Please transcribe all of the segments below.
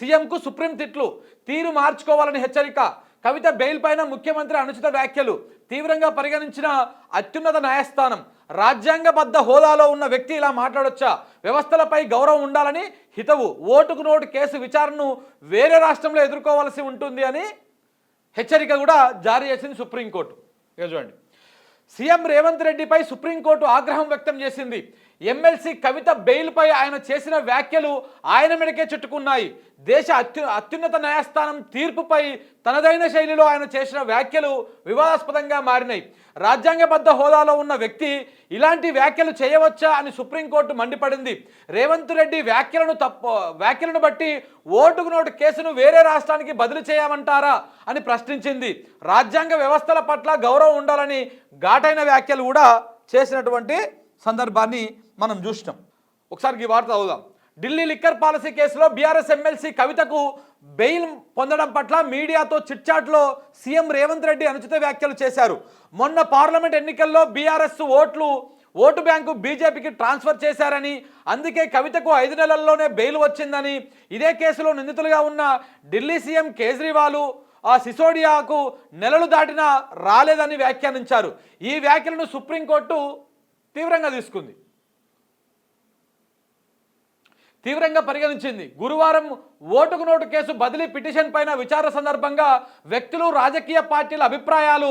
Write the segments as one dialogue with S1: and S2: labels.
S1: సీఎంకు సుప్రీం తిట్లు తీరు మార్చుకోవాలని హెచ్చరిక. కవిత బెయిల్ పైన ముఖ్యమంత్రి అనుచిత వ్యాఖ్యలు. తీవ్రంగా పరిగణించిన అత్యున్నత న్యాయస్థానం. రాజ్యాంగబద్ధ హోదాలో ఉన్న వ్యక్తి ఇలా మాట్లాడొచ్చా? వ్యవస్థలపై గౌరవం ఉండాలని హితవు. ఓటుకు నోటు కేసు విచారణను వేరే రాష్ట్రంలో ఎదుర్కోవాల్సి ఉంటుంది అని హెచ్చరిక కూడా జారీ చేసింది సుప్రీంకోర్టు. ఇక చూడండి. సీఎం రేవంత్ రెడ్డిపై సుప్రీంకోర్టు ఆగ్రహం వ్యక్తం చేసింది. ఎమ్మెల్సీ కవిత బెయిల్పై ఆయన చేసిన వ్యాఖ్యలు ఆయన మెడకే చుట్టుకున్నాయి. దేశ అత్యు అత్యున్నత న్యాయస్థానం తీర్పుపై తనదైన శైలిలో ఆయన చేసిన వ్యాఖ్యలు వివాదాస్పదంగా మారినాయి. రాజ్యాంగబద్ధ హోదాలో ఉన్న వ్యక్తి ఇలాంటి వ్యాఖ్యలు చేయవచ్చా అని సుప్రీంకోర్టు మండిపడింది. రేవంత్ రెడ్డి వ్యాఖ్యలను తప్పు వ్యాఖ్యలను బట్టి ఓటుకు నోటు కేసును వేరే రాష్ట్రానికి బదిలీ చేయమంటారా అని ప్రశ్నించింది. రాజ్యాంగ వ్యవస్థల పట్ల గౌరవం ఉండాలని ఘాటైన వ్యాఖ్యలు కూడా చేసినటువంటి సందర్భాన్ని మనం చూసినాం. ఒకసారి ఈ వార్త చదువుదాం. ఢిల్లీ లిక్కర్ పాలసీ కేసులో బీఆర్ఎస్ ఎమ్మెల్సీ కవితకు బెయిల్ పొందడం పట్ల మీడియాతో చిట్చాట్లో సీఎం రేవంత్ రెడ్డి అనుచిత వ్యాఖ్యలు చేశారు. మొన్న పార్లమెంట్ ఎన్నికల్లో బీఆర్ఎస్ ఓట్లు ఓటు బ్యాంకు బీజేపీకి ట్రాన్స్ఫర్ చేశారని అందుకే కవితకు ఐదు నెలల్లోనే బెయిల్ వచ్చిందని ఇదే కేసులో నిందితులుగా ఉన్న ఢిల్లీ సీఎం కేజ్రీవాల్ ఆ సిసోడియాకు నెలలు దాటినా రాలేదని వ్యాఖ్యానించారు. ఈ వ్యాఖ్యలను సుప్రీంకోర్టు తీవ్రంగా తీసుకుంది. తీవ్రంగా పరిగణించింది. గురువారం ఓటుకు నోటు కేసు బదిలీ పిటిషన్ పైన విచారణ సందర్భంగా వ్యక్తులు రాజకీయ పార్టీల అభిప్రాయాలు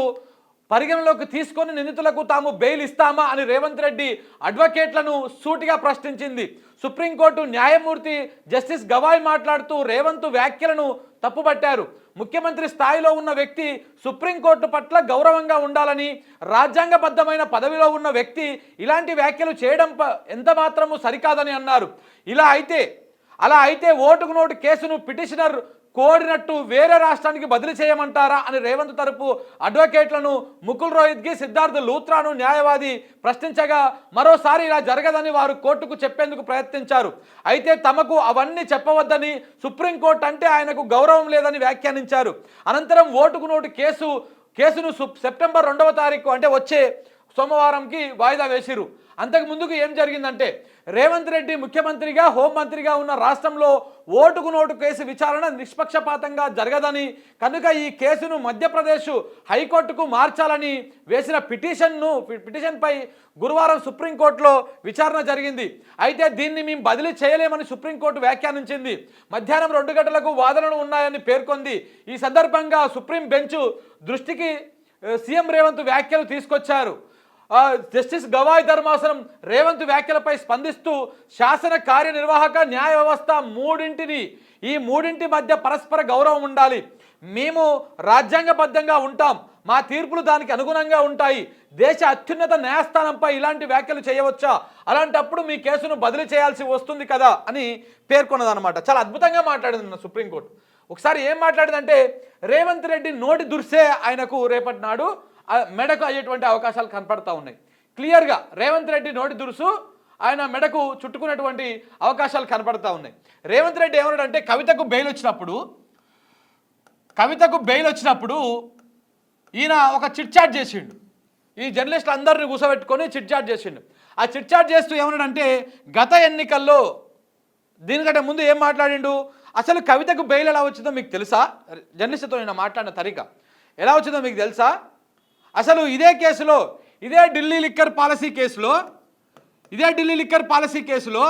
S1: పరిగణలోకి తీసుకొని నిందితులకు తాము బెయిల్ ఇస్తామా అని రేవంత్ రెడ్డి అడ్వకేట్లను సూటిగా ప్రశ్నించింది. సుప్రీంకోర్టు న్యాయమూర్తి జస్టిస్ గవాయ్ మాట్లాడుతూ రేవంత్ వ్యాఖ్యలను తప్పుపట్టారు. ముఖ్యమంత్రి స్థాయిలో ఉన్న వ్యక్తి సుప్రీంకోర్టు పట్ల గౌరవంగా ఉండాలని రాజ్యాంగబద్ధమైన పదవిలో ఉన్న వ్యక్తి ఇలాంటి వ్యాఖ్యలు చేయడం ఎంతమాత్రము ఎంత మాత్రము సరికాదని అన్నారు. ఇలా అయితే అలా అయితే ఓటుకు నోటు కేసును పిటిషనర్ కోరినట్టు వేరే రాష్ట్రానికి బదిలీ చేయమంటారా అని రేవంత్ తరపు అడ్వకేట్లను ముకుల్ రోహిత్కి సిద్ధార్థ్ లూత్రాను న్యాయవాది ప్రశ్నించగా మరోసారి ఇలా జరగదని వారు కోర్టుకు చెప్పేందుకు ప్రయత్నించారు. అయితే తమకు అవన్నీ చెప్పవద్దని సుప్రీంకోర్టు అంటే ఆయనకు గౌరవం లేదని వ్యాఖ్యానించారు. అనంతరం ఓటుకు నోటు కేసు కేసును సెప్టెంబర్ రెండవ తారీఖు అంటే వచ్చే సోమవారంకి వాయిదా వేసిరు అంతకు ముందుకు ఏం జరిగిందంటే రేవంత్ రెడ్డి ముఖ్యమంత్రిగా హోంమంత్రిగా ఉన్న రాష్ట్రంలో ఓటుకు నోటు కేసు విచారణ నిష్పక్షపాతంగా జరగదని కనుక ఈ కేసును మధ్యప్రదేశ్ హైకోర్టుకు మార్చాలని వేసిన పిటిషన్ను పిటిషన్పై గురువారం సుప్రీంకోర్టులో విచారణ జరిగింది. అయితే దీన్ని మేము బదిలీ చేయలేమని సుప్రీంకోర్టు వ్యాఖ్యానించింది. మధ్యాహ్నం రెండు గంటలకు వాదనలు ఉన్నాయని పేర్కొంది. ఈ సందర్భంగా సుప్రీం బెంచ్ దృష్టికి సీఎం రేవంత్ వ్యాఖ్యలు తీసుకొచ్చారు. జస్టిస్ గవాయ్ ధర్మాసనం రేవంత్ వ్యాఖ్యలపై స్పందిస్తూ శాసన కార్యనిర్వాహక న్యాయ వ్యవస్థ మూడింటిని ఈ మూడింటి మధ్య పరస్పర గౌరవం ఉండాలి. మేము రాజ్యాంగబద్ధంగా ఉంటాం. మా తీర్పులు దానికి అనుగుణంగా ఉంటాయి. దేశ అత్యున్నత న్యాయస్థానంపై ఇలాంటి వ్యాఖ్యలు చేయవచ్చా? అలాంటప్పుడు మీ కేసును బదిలీ చేయాల్సి వస్తుంది కదా అని పేర్కొన్నదనమాట చాలా అద్భుతంగా మాట్లాడింది మన సుప్రీంకోర్టు. ఒకసారి ఏం మాట్లాడిందంటే రేవంత్ రెడ్డి నోటి దుర్సే ఆయనకు రేపటి నాడు మెడకు అయ్యేటువంటి అవకాశాలు కనపడతా ఉన్నాయి. క్లియర్గా రేవంత్ రెడ్డి నోటి దురుసు ఆయన మెడకు చుట్టుకునేటువంటి అవకాశాలు కనపడతా ఉన్నాయి. రేవంత్ రెడ్డి ఏమన్నాడంటే కవితకు బెయిల్ వచ్చినప్పుడు కవితకు బెయిల్ వచ్చినప్పుడు ఈయన ఒక చిట్ చాట్ చేసిండు. ఈ జర్నలిస్టులు అందరిని కూసబెట్టుకొని చిట్ చాట్ చేసిండు. ఆ చిట్ చాట్ చేస్తూ ఏమన్నాడంటే గత ఎన్నికల్లో దీనికంటే ముందు ఏం మాట్లాడిండు? అసలు కవితకు బెయిల్ ఎలా వచ్చిందో మీకు తెలుసా? జర్నలిస్ట్తో నేను మాట్లాడిన తరిక. ఎలా వచ్చిందో మీకు తెలుసా? అసలు ఇదే కేసులో ఇదే ఢిల్లీ లిక్కర్ పాలసీ కేసులో ఇదే ఢిల్లీ లిక్కర్ పాలసీ కేసులో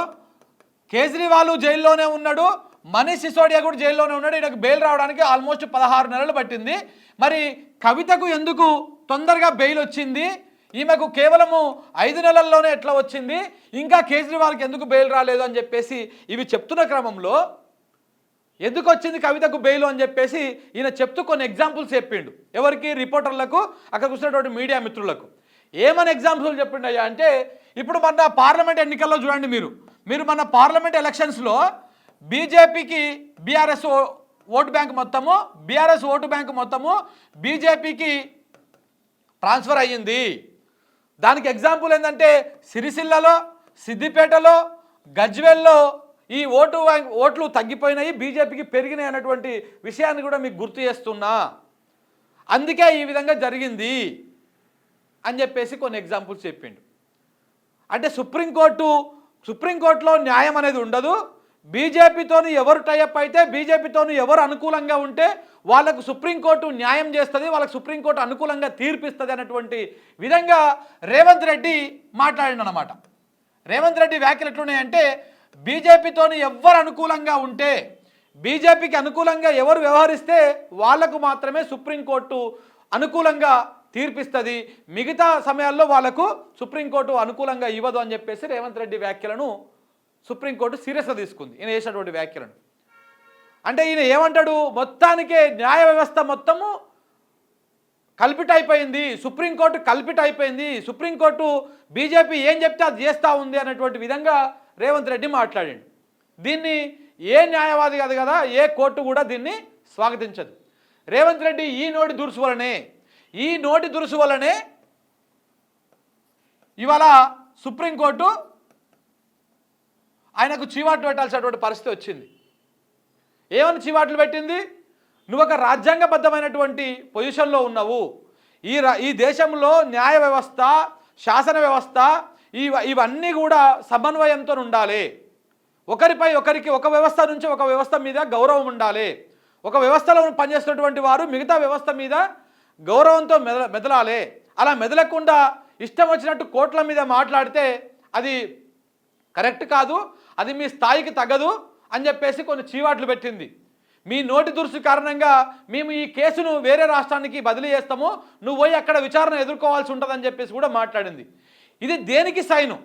S1: కేజ్రీవాల్ జైల్లోనే ఉన్నాడు మనీష్ సిసోడియా కూడా జైల్లోనే ఉన్నాడు ఈయనకు బెయిల్ రావడానికి ఆల్మోస్ట్ పదహారు నెలలు పట్టింది. మరి కవితకు ఎందుకు తొందరగా బెయిల్ వచ్చింది? ఈమెకు కేవలము ఐదు నెలల్లోనే ఎట్లా వచ్చింది? ఇంకా కేజ్రీవాల్కి ఎందుకు బెయిల్ రాలేదు అని చెప్పేసి ఇవి చెప్తున్న క్రమంలో ఎందుకు వచ్చింది కవితకు బెయిల్ అని చెప్పేసి ఈయన చెప్తూ కొన్ని ఎగ్జాంపుల్స్ చెప్పిండు. ఎవరికి? రిపోర్టర్లకు అక్కడ కూర్చున్నటువంటి మీడియా మిత్రులకు. ఏమని ఎగ్జాంపుల్ చెప్పిండు అయ్యా అంటే ఇప్పుడు మన పార్లమెంట్ ఎన్నికల్లో చూడండి మీరు. మీరు మన పార్లమెంట్ ఎలక్షన్స్లో బీజేపీకి బీఆర్ఎస్ ఓటు బ్యాంక్ మొత్తము బీఆర్ఎస్ ఓటు బ్యాంక్ మొత్తము బీజేపీకి ట్రాన్స్ఫర్ అయ్యింది. దానికి ఎగ్జాంపుల్ ఏంటంటే సిరిసిల్లలో సిద్దిపేటలో గజ్వెల్లో ఈ ఓటు బ్యాంక్- ఓట్లు తగ్గిపోయినాయి బీజేపీకి పెరిగినాయి అన్నటువంటి విషయాన్ని కూడా మీకు గుర్తు చేస్తున్నా. అందుకే ఈ విధంగా జరిగింది అని చెప్పేసి కొన్ని ఎగ్జాంపుల్స్ చెప్పిండు. అంటే సుప్రీంకోర్టు సుప్రీంకోర్టులో న్యాయం అనేది ఉండదు. బీజేపీతోను ఎవరు టైఅప్ అయితే బీజేపీతోను ఎవరు అనుకూలంగా ఉంటే వాళ్ళకు సుప్రీంకోర్టు న్యాయం చేస్తుంది వాళ్ళకు సుప్రీంకోర్టు అనుకూలంగా తీర్పిస్తుంది అన్నటువంటి విధంగా రేవంత్ రెడ్డి మాట్లాడిండనమాట రేవంత్ రెడ్డి వ్యాఖ్యలు ఎట్లున్నాయంటే బీజేపీతోని ఎవరు అనుకూలంగా ఉంటే బీజేపీకి అనుకూలంగా ఎవరు వ్యవహరిస్తే వాళ్ళకు మాత్రమే సుప్రీంకోర్టు అనుకూలంగా తీర్పిస్తుంది. మిగతా సమయాల్లో వాళ్ళకు సుప్రీంకోర్టు అనుకూలంగా ఇవ్వదు అని చెప్పేసి రేవంత్ రెడ్డి వ్యాఖ్యలను సుప్రీంకోర్టు సీరియస్గా తీసుకుంది. ఈయన చేసినటువంటి వ్యాఖ్యలను. అంటే ఈయన ఏమంటాడు? మొత్తానికే న్యాయ వ్యవస్థ మొత్తము కల్పిట అయిపోయింది సుప్రీంకోర్టు కల్పిట అయిపోయింది సుప్రీంకోర్టు బీజేపీ ఏం చెప్తే అది చేస్తూ ఉంది అనేటువంటి విధంగా రేవంత్ రెడ్డి మాట్లాడాడు. దీన్ని ఏ న్యాయవాది కాదు కదా ఏ కోర్టు కూడా దీన్ని స్వాగతించదు. రేవంత్ రెడ్డి ఈ నోటి దురుసు వలనే ఈ నోటి దురుసు వలనే ఇవాళ సుప్రీంకోర్టు ఆయనకు చీవాట్లు పెట్టాల్సినటువంటి పరిస్థితి వచ్చింది. ఏమని చీవాట్లు పెట్టింది? నువ్వు ఒక రాజ్యాంగబద్ధమైనటువంటి పొజిషన్లో ఉన్నావు. ఈ రా ఈ దేశంలో న్యాయ వ్యవస్థ శాసన వ్యవస్థ ఇవ ఇవన్నీ కూడా సమన్వయంతో ఉండాలి. ఒకరిపై ఒకరికి ఒక వ్యవస్థ నుంచి ఒక వ్యవస్థ మీద గౌరవం ఉండాలి. ఒక వ్యవస్థలో పనిచేస్తున్నటువంటి వారు మిగతా వ్యవస్థ మీద గౌరవంతో మెద మెదలాలి. అలా మెదలకుండా ఇష్టం వచ్చినట్టు కోట్ల మీద మాట్లాడితే అది కరెక్ట్ కాదు అది మీ స్థాయికి తగ్గదు అని చెప్పేసి కొన్ని చీవాట్లు పెట్టింది. మీ నోటి దురుసు కారణంగా మేము ఈ కేసును వేరే రాష్ట్రానికి బదిలీ చేస్తాము నువ్వు పోయి అక్కడ విచారణ ఎదుర్కోవాల్సి ఉంటుందని చెప్పేసి కూడా మాట్లాడింది. ఇది దేనికి సైను?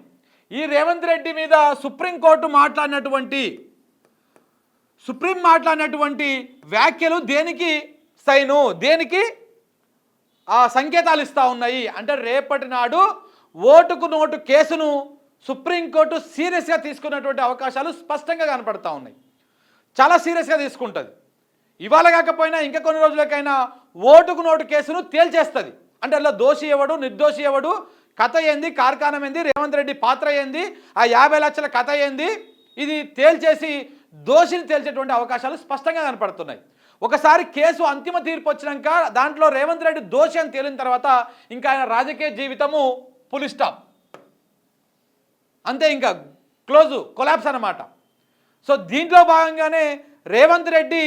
S1: ఈ రేవంత్ రెడ్డి మీద సుప్రీంకోర్టు మాట్లాడినటువంటి సుప్రీం మాట్లాడినటువంటి వ్యాఖ్యలు దేనికి సైను? దేనికి? ఆ సంకేతాలు ఇస్తూ ఉన్నాయి. అంటే రేపటి నాడు ఓటుకు నోటు కేసును సుప్రీంకోర్టు సీరియస్గా తీసుకున్నటువంటి అవకాశాలు స్పష్టంగా కనపడతా ఉన్నాయి. చాలా సీరియస్గా తీసుకుంటుంది. ఇవాళ కాకపోయినా ఇంకా కొన్ని రోజులకైనా ఓటుకు నోటు కేసును తేల్చేస్తుంది. అంటే అలా దోషి ఎవడు నిర్దోషి ఎవడు కథ ఏంది? కార్ఖానం ఏంది? రేవంత్ రెడ్డి పాత్ర ఏంది? ఆ యాభై లక్షల కథ ఏంది? ఇది తేల్చేసి దోషిని తేల్చేటువంటి అవకాశాలు స్పష్టంగా కనపడుతున్నాయి. ఒకసారి కేసు అంతిమ తీర్పు వచ్చినాక దాంట్లో రేవంత్ రెడ్డి దోషి అని తేలిన తర్వాత ఇంకా ఆయన రాజకీయ జీవితము పులిస్టాప్ అంతే ఇంకా క్లోజు కొలాప్స్ అన్నమాట. సో దీంట్లో భాగంగానే రేవంత్ రెడ్డి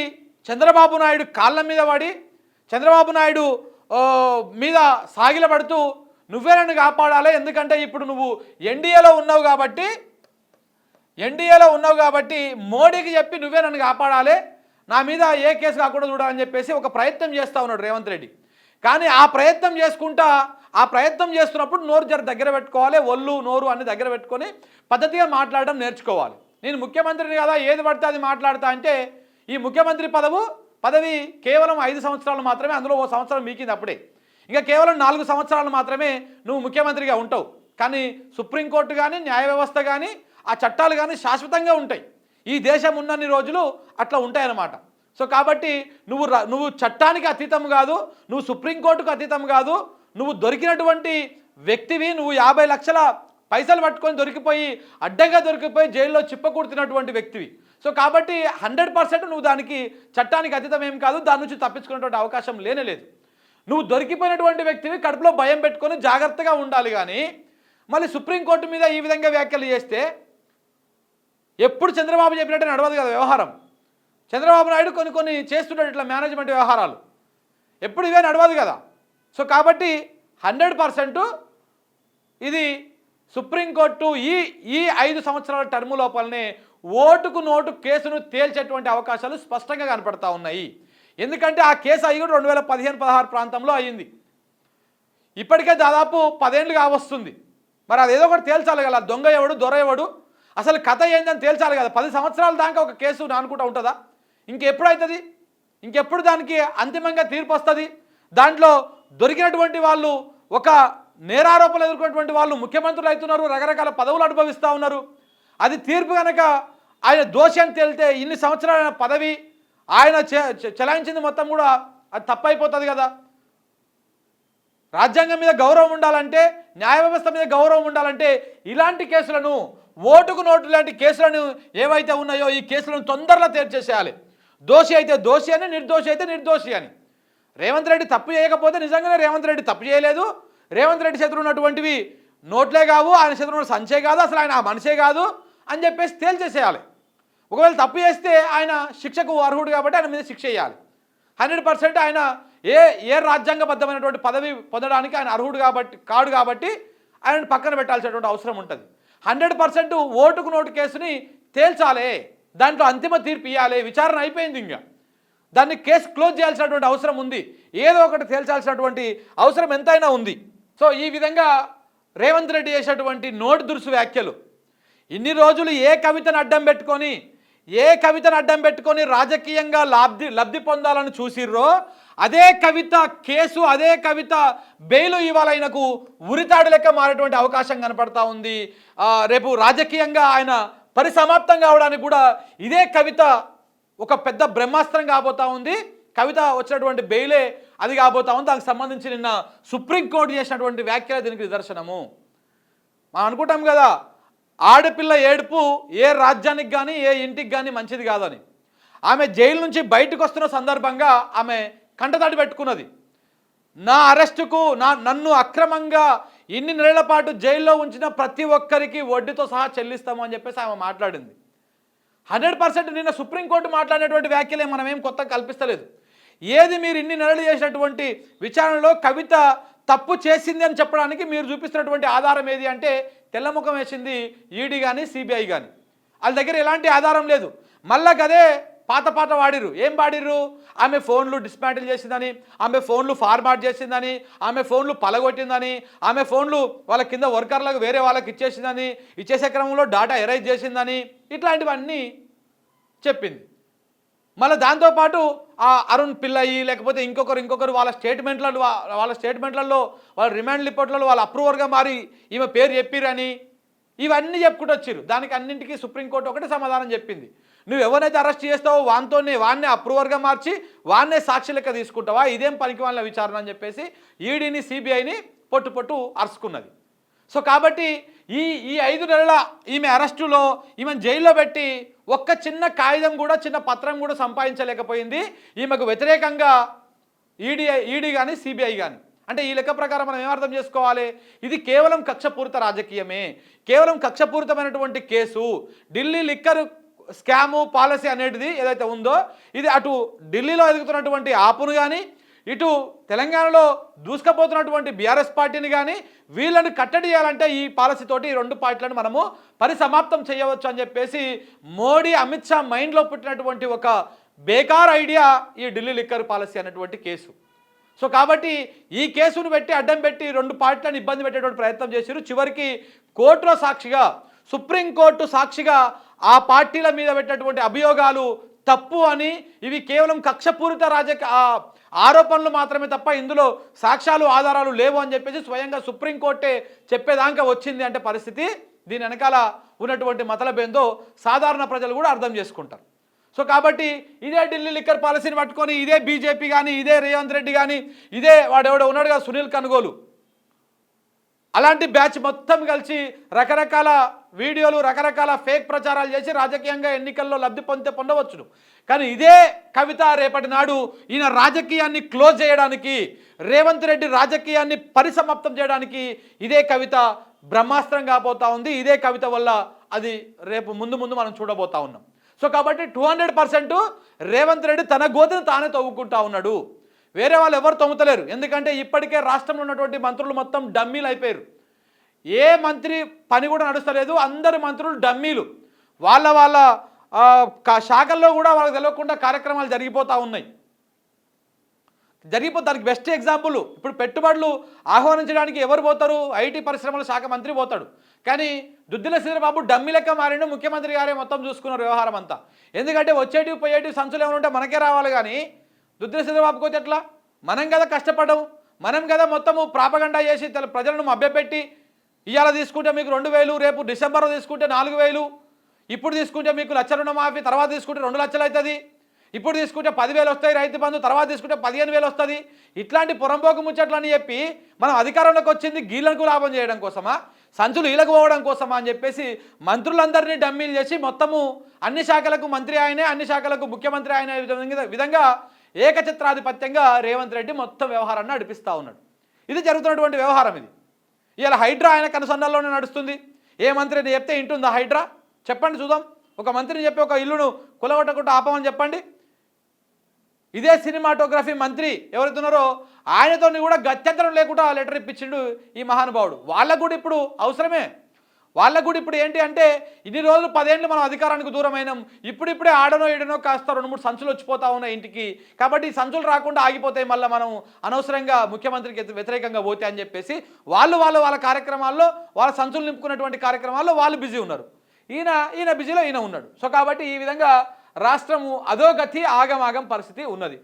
S1: చంద్రబాబు నాయుడు కాళ్ళ మీద పడి చంద్రబాబు నాయుడు మీద సాగిలపడుతూ నువ్వే నన్ను కాపాడాలి. ఎందుకంటే ఇప్పుడు నువ్వు ఎన్డీఏలో ఉన్నావు కాబట్టి ఎన్డీఏలో ఉన్నావు కాబట్టి మోడీకి చెప్పి నువ్వే నన్ను కాపాడాలి. నా మీద ఏ కేసు కాకుండా చూడాలని చెప్పేసి ఒక ప్రయత్నం చేస్తూ ఉన్నాడు రేవంత్ రెడ్డి. కానీ ఆ ప్రయత్నం చేసుకుంటా ఆ ప్రయత్నం చేస్తున్నప్పుడు నోరు జర దగ్గర పెట్టుకోవాలి ఒళ్ళు నోరు అన్ని దగ్గర పెట్టుకొని పద్ధతిగా మాట్లాడడం నేర్చుకోవాలి. నేను ముఖ్యమంత్రిని కదా ఏది పడితే అది మాట్లాడతా అంటే ఈ ముఖ్యమంత్రి పదవు పదవి కేవలం ఐదు సంవత్సరాలు మాత్రమే అందులో ఓ సంవత్సరం మీకింది అప్పుడే. ఇంకా కేవలం నాలుగు సంవత్సరాలు మాత్రమే నువ్వు ముఖ్యమంత్రిగా ఉంటావు. కానీ సుప్రీంకోర్టు కానీ న్యాయ వ్యవస్థ కానీ ఆ చట్టాలు కానీ శాశ్వతంగా ఉంటాయి. ఈ దేశం ఉన్నన్ని రోజులు అట్లా ఉంటాయన్నమాట. సో కాబట్టి నువ్వు నువ్వు చట్టానికి అతీతం కాదు నువ్వు సుప్రీంకోర్టుకు అతీతం కాదు నువ్వు దొరికినటువంటి వ్యక్తివి నువ్వు యాభై లక్షల పైసలు పట్టుకొని దొరికిపోయి అడ్డంగా దొరికిపోయి జైల్లో చిప్పకూడుతున్నటువంటి వ్యక్తివి. సో కాబట్టి హండ్రెడ్ పర్సెంట్ నువ్వు దానికి చట్టానికి అతీతం ఏం కాదు దాని నుంచి తప్పించుకునేటువంటి అవకాశం లేనే లేదు. నువ్వు దొరికిపోయినటువంటి వ్యక్తివి కడుపులో భయం పెట్టుకొని జాగ్రత్తగా ఉండాలి కానీ మళ్ళీ సుప్రీంకోర్టు మీద ఈ విధంగా వ్యాఖ్యలు చేస్తే ఎప్పుడు చంద్రబాబు చెప్పినట్టు నడవదు కదా వ్యవహారం. చంద్రబాబు నాయుడు కొన్ని కొన్ని చేస్తుంటాడు ఇట్లా మేనేజ్మెంట్ వ్యవహారాలు. ఎప్పుడు ఇవే నడవదు కదా. సో కాబట్టి హండ్రెడ్ పర్సెంట్ ఇది సుప్రీంకోర్టు ఈ ఈ ఐదు సంవత్సరాల టర్ము లోపలనే ఓటుకు నోటు కేసును తేల్చేటువంటి అవకాశాలు స్పష్టంగా కనపడతా ఉన్నాయి. ఎందుకంటే ఆ కేసు అయ్యి కూడా రెండు వేల పదిహేను పదహారు ప్రాంతంలో అయ్యింది. ఇప్పటికే దాదాపు పదేళ్ళు కావస్తుంది మరి అదేదో ఒకటి తేల్చాలి కదా దొంగ ఎవడు దొర ఎవడు? అసలు కథ ఏందని తేల్చాలి కదా పది సంవత్సరాల దాకా ఒక కేసు నానుకుంటా ఉంటుందా? ఇంకెప్పుడు అవుతుంది ఇంకెప్పుడు దానికి అంతిమంగా తీర్పు వస్తుంది? దాంట్లో దొరికినటువంటి వాళ్ళు ఒక నేరారోపణలు ఎదుర్కొన్నటువంటి వాళ్ళు ముఖ్యమంత్రులు అవుతున్నారు రకరకాల పదవులు అనుభవిస్తూ ఉన్నారు. అది తీర్పు కనుక ఆయన దోషం తేలితే ఇన్ని సంవత్సరాల పదవి ఆయన చెలాయించింది మొత్తం కూడా అది తప్పైపోతుంది కదా. రాజ్యాంగం మీద గౌరవం ఉండాలంటే న్యాయ వ్యవస్థ మీద గౌరవం ఉండాలంటే ఇలాంటి కేసులను ఓటుకు నోటు లాంటి కేసులను ఏవైతే ఉన్నాయో ఈ కేసులను తొందరలో తేల్చేసేయాలి దోషి అయితే దోషి అని నిర్దోషి అయితే నిర్దోషి అని. రేవంత్ రెడ్డి తప్పు చేయకపోతే నిజంగానే రేవంత్ రెడ్డి తప్పు చేయలేదు. రేవంత్ రెడ్డి చేతులు ఉన్నటువంటివి నోట్లే కావు ఆయన చేతులు ఉన్న సంచే కాదు అసలు ఆయన ఆ మనిషే కాదు అని చెప్పేసి తేల్చేసేయాలి. ఒకవేళ తప్పు చేస్తే ఆయన శిక్షకు అర్హుడు కాబట్టి ఆయన మీద శిక్ష వేయాలి. హండ్రెడ్ పర్సెంట్ ఆయన ఏ ఏ రాజ్యాంగబద్ధమైనటువంటి పదవి పొందడానికి ఆయన అర్హుడు కాబట్టి కాడు కాబట్టి ఆయన పక్కన పెట్టాల్సినటువంటి అవసరం ఉంటుంది. హండ్రెడ్ పర్సెంట్ ఓటుకు నోటు కేసుని తేల్చాలి. దాంట్లో అంతిమ తీర్పు ఇవ్వాలి విచారణ అయిపోయింది ఇంకా. దాన్ని కేసు క్లోజ్ చేయాల్సినటువంటి అవసరం ఉంది. ఏదో ఒకటి తేల్చాల్సినటువంటి అవసరం ఎంతైనా ఉంది. సో ఈ విధంగా రేవంత్ రెడ్డి చేసినటువంటి నోటు దురుసు వ్యాఖ్యలు. ఇన్ని రోజులు ఏ కవితను అడ్డం పెట్టుకొని ఏ కవితను అడ్డం పెట్టుకొని రాజకీయంగా లబ్ధి లబ్ధి పొందాలని చూసిర్రో అదే కవిత కేసు అదే కవిత బెయిలు ఇవాళ ఆయనకు ఉరితాడు లెక్క మారేటువంటి అవకాశం కనపడతా ఉంది. రేపు రాజకీయంగా ఆయన పరిసమాప్తం కావడానికి కూడా ఇదే కవిత ఒక పెద్ద బ్రహ్మాస్త్రం కాబోతా ఉంది. కవిత వచ్చినటువంటి బెయిలే అది కాబోతా ఉంది. దానికి సంబంధించి నిన్న సుప్రీంకోర్టు చేసినటువంటి వ్యాఖ్యలు దీనికి నిదర్శనము. మనం అనుకుంటాం కదా ఆడపిల్ల ఏడుపు ఏ రాజ్యానికి కానీ ఏ ఇంటికి కానీ మంచిది కాదని. ఆమె జైలు నుంచి బయటకు వస్తున్న సందర్భంగా ఆమె కంటతడి పెట్టుకున్నది. నా అరెస్టుకు నా నన్ను అక్రమంగా ఇన్ని నెలల పాటు జైల్లో ఉంచిన ప్రతి ఒక్కరికి వడ్డీతో సహా చెల్లిస్తాము అని చెప్పేసి ఆమె మాట్లాడింది. హండ్రెడ్ పర్సెంట్ నిన్న సుప్రీంకోర్టు మాట్లాడినటువంటి వ్యాఖ్యలే మనం ఏం కొత్త కల్పిస్తలేదు. ఏది మీరు ఇన్ని నెలలు చేసినటువంటి విచారణలో కవిత తప్పు చేసింది అని చెప్పడానికి మీరు చూపిస్తున్నటువంటి ఆధారం ఏది అంటే తెల్లముఖం వేసింది ఈడీ కానీ సిబిఐ కానీ వాళ్ళ దగ్గర ఎలాంటి ఆధారం లేదు. మళ్ళా గదే పాత పాట వాడిరు ఏం పాడిర్రు? ఆమె ఫోన్లు డిస్మాంటిల్ చేసిందని ఆమె ఫోన్లు ఫార్మాట్ చేసిందని ఆమె ఫోన్లు పలగొట్టిందని ఆమె ఫోన్లు వాళ్ళ కింద వర్కర్లకు వేరే వాళ్ళకి ఇచ్చేసిందని ఇచ్చేసే క్రమంలో డాటా ఎరైజ్ చేసిందని ఇట్లాంటివన్నీ చెప్పింది. మళ్ళీ దాంతోపాటు ఆ అరుణ్ పిల్లయి లేకపోతే ఇంకొకరు ఇంకొకరు వాళ్ళ స్టేట్మెంట్లలో వాళ్ళ స్టేట్మెంట్లలో వాళ్ళ రిమాండ్ రిపోర్ట్లలో వాళ్ళ అప్రూవర్గా మారి ఈమె పేరు చెప్పిరని ఇవన్నీ చెప్పుకుంటూ వచ్చిర్రు. దానికి అన్నింటికీ సుప్రీంకోర్టు ఒకటే సమాధానం చెప్పింది. నువ్వు ఎవరైతే అరెస్ట్ చేస్తావో వానితోనే వాన్నే అప్రూవర్గా మార్చి వాన్నే సాక్షి లెక్క తీసుకుంటావా? ఇదేం పనికి వాళ్ళ విచారణ అని చెప్పేసి ఈడీని సిబిఐని పొట్టు పొట్టు అరుచుకున్నది సో కాబట్టి ఈ ఈ ఐదు నెలల ఈమె అరెస్టులో ఈమెను జైల్లో పెట్టి ఒక్క చిన్న కాగితం కూడా చిన్న పత్రం కూడా సంపాదించలేకపోయింది. ఈమెకు వ్యతిరేకంగా ఈడీ ఈడీ కానీ సిబిఐ కానీ అంటే ఈ లెక్క ప్రకారం మనం ఏమర్థం చేసుకోవాలి? ఇది కేవలం కక్షపూరిత రాజకీయమే. కేవలం కక్షపూరితమైనటువంటి case. Delhi liquor scam policy అనేది ఏదైతే ఉందో ఇది అటు ఢిల్లీలో ఎదుగుతున్నటువంటి ఆపును కానీ ఇటు తెలంగాణలో దూసుకపోతున్నటువంటి బీఆర్ఎస్ పార్టీని కానీ వీళ్ళని కట్టడి చేయాలంటే ఈ పాలసీతోటి ఈ రెండు పార్టీలను మనము పరిసమాప్తం చేయవచ్చు అని చెప్పేసి మోడీ అమిత్ షా మైండ్లో పుట్టినటువంటి ఒక బేకార్ ఐడియా ఈ ఢిల్లీ లిక్కర్ పాలసీ అనేటువంటి కేసు. సో కాబట్టి ఈ కేసును పెట్టి అడ్డం పెట్టి రెండు పార్టీలను ఇబ్బంది పెట్టేటువంటి ప్రయత్నం చేశారు చివరికి కోర్టులో సాక్షిగా సుప్రీంకోర్టు సాక్షిగా ఆ పార్టీల మీద పెట్టినటువంటి అభియోగాలు తప్పు అని ఇవి కేవలం కక్షపూరిత రాజక ఆరోపణలు మాత్రమే తప్ప ఇందులో సాక్ష్యాలు ఆధారాలు లేవు అని చెప్పేసి స్వయంగా సుప్రీంకోర్టే చెప్పేదాకా వచ్చింది అంటే పరిస్థితి. దీని వెనకాల ఉన్నటువంటి మతలబేందో సాధారణ ప్రజలు కూడా అర్థం చేసుకుంటారు. సో కాబట్టి ఇదే ఢిల్లీ లిక్కర్ పాలసీని పట్టుకొని ఇదే బీజేపీ కానీ ఇదే రేవంత్ రెడ్డి కానీ ఇదే వాడెవడో ఉన్నాడుగా సునీల్ కనుగోలు. అలాంటి బ్యాచ్ మొత్తం కలిసి రకరకాల వీడియోలు రకరకాల ఫేక్ ప్రచారాలు చేసి రాజకీయంగా ఎన్నికల్లో లబ్ధి పొందితే పొందవచ్చును. కానీ ఇదే కవిత రేపటి నాడు ఈయన రాజకీయాన్ని క్లోజ్ చేయడానికి రేవంత్ రెడ్డి రాజకీయాన్ని పరిసమాప్తం చేయడానికి ఇదే కవిత బ్రహ్మాస్త్రం కాబోతా ఉంది. ఇదే కవిత వల్ల అది రేపు ముందు ముందు మనం చూడబోతా ఉన్నాం. సో కాబట్టి two hundred percent Revanth Reddy తన గోతును తానే తవ్వుకుంటా ఉన్నాడు. వేరే వాళ్ళు ఎవరు తొమ్ముతలేరు ఎందుకంటే ఇప్పటికే రాష్ట్రంలో ఉన్నటువంటి మంత్రులు మొత్తం డమ్మీలు అయిపోయారు. ఏ మంత్రి పని కూడా నడుస్తలేదు. అందరి మంత్రులు డమ్మీలు. వాళ్ళ వాళ్ళ శాఖల్లో కూడా వాళ్ళకి తెలియకుండా కార్యక్రమాలు జరిగిపోతూ ఉన్నాయి. జరిగిపోతే దానికి బెస్ట్ ఎగ్జాంపుల్ ఇప్పుడు పెట్టుబడులు ఆహ్వానించడానికి ఎవరు పోతారు? ఐటీ పరిశ్రమల శాఖ మంత్రి పోతాడు. కానీ దుద్దిల శ్రీరబాబు డమ్మి లెక్క మారిండు ముఖ్యమంత్రి గారే మొత్తం చూసుకున్నారు వ్యవహారం అంతా. ఎందుకంటే వచ్చేటివి పోయేటివి సంచులు ఏమైనా ఉంటే మనకే రావాలి కానీ దుద్దిల శ్రీబాబుకి పోతే ఎట్లా? మనం కదా కష్టపడడం మనం కదా మొత్తము ప్రాపగండా చేసి ప్రజలను మభ్యపెట్టి ఇవాళ తీసుకుంటే మీకు రెండు వేలు రేపు డిసెంబర్లో తీసుకుంటే నాలుగు వేలు ఇప్పుడు తీసుకుంటే మీకు లక్ష రుణమాఫీ తర్వాత తీసుకుంటే రెండు లక్షలు అవుతుంది. ఇప్పుడు తీసుకుంటే పదివేలు వస్తాయి రైతు బంధు తర్వాత తీసుకుంటే పదిహేను వేలు వస్తుంది. ఇట్లాంటి పురంపోకు ముచ్చట్లు అని చెప్పి మనం అధికారంలోకి వచ్చింది గీళ్ళకు లాభం చేయడం కోసమా? సంచులు ఈలకు పోవడం కోసమా అని చెప్పేసి మంత్రులందరినీ డమ్మీలు చేసి మొత్తము అన్ని శాఖలకు మంత్రి ఆయనే అన్ని శాఖలకు ముఖ్యమంత్రి ఆయన విధంగా- ఏకచిత్రాధిపత్యంగా రేవంత్ రెడ్డి మొత్తం వ్యవహారాన్ని నడిపిస్తూ ఉన్నాడు. ఇది జరుగుతున్నటువంటి వ్యవహారం ఇది. ఇలా హైడ్రా ఆయన కనుసన్నల్లోనే నడుస్తుంది. ఏ మంత్రి చెప్తే ఇంటుందా హైడ్రా? చెప్పండి చూద్దాం. ఒక మంత్రిని చెప్పి ఒక ఇల్లును కులగొట్టకుండా ఆపమని చెప్పండి. ఇదే సినిమాటోగ్రఫీ మంత్రి ఎవరైతే ఉన్నారో ఆయనతో కూడా గత్యంతరం లేకుండా లెటర్ ఇప్పించిండు ఈ మహానుభావుడు. వాళ్ళకు కూడా ఇప్పుడు అవసరమే. వాళ్ళకు కూడా ఇప్పుడు ఏంటి అంటే ఇన్ని రోజులు పదేళ్ళు మనం అధికారానికి దూరమైనాం. ఇప్పుడిప్పుడే ఆడనో ఏడనో కాస్త రెండు మూడు సంచులు వచ్చిపోతా ఉన్నాయి ఇంటికి. కాబట్టి ఈ సంచులు రాకుండా ఆగిపోతాయి మళ్ళీ మనం అనవసరంగా ముఖ్యమంత్రికి వ్యతిరేకంగా పోతే అని చెప్పేసి వాళ్ళు వాళ్ళు వాళ్ళ కార్యక్రమాల్లో వాళ్ళ సంచులు నింపుకున్నటువంటి కార్యక్రమాల్లో వాళ్ళు బిజీ ఉన్నారు. ఈయన ఈయన బిజీలో ఈయన ఉన్నాడు. సో కాబట్టి ఈ విధంగా రాష్ట్రము అధోగతి ఆగమాగం పరిస్థితి ఉన్నది.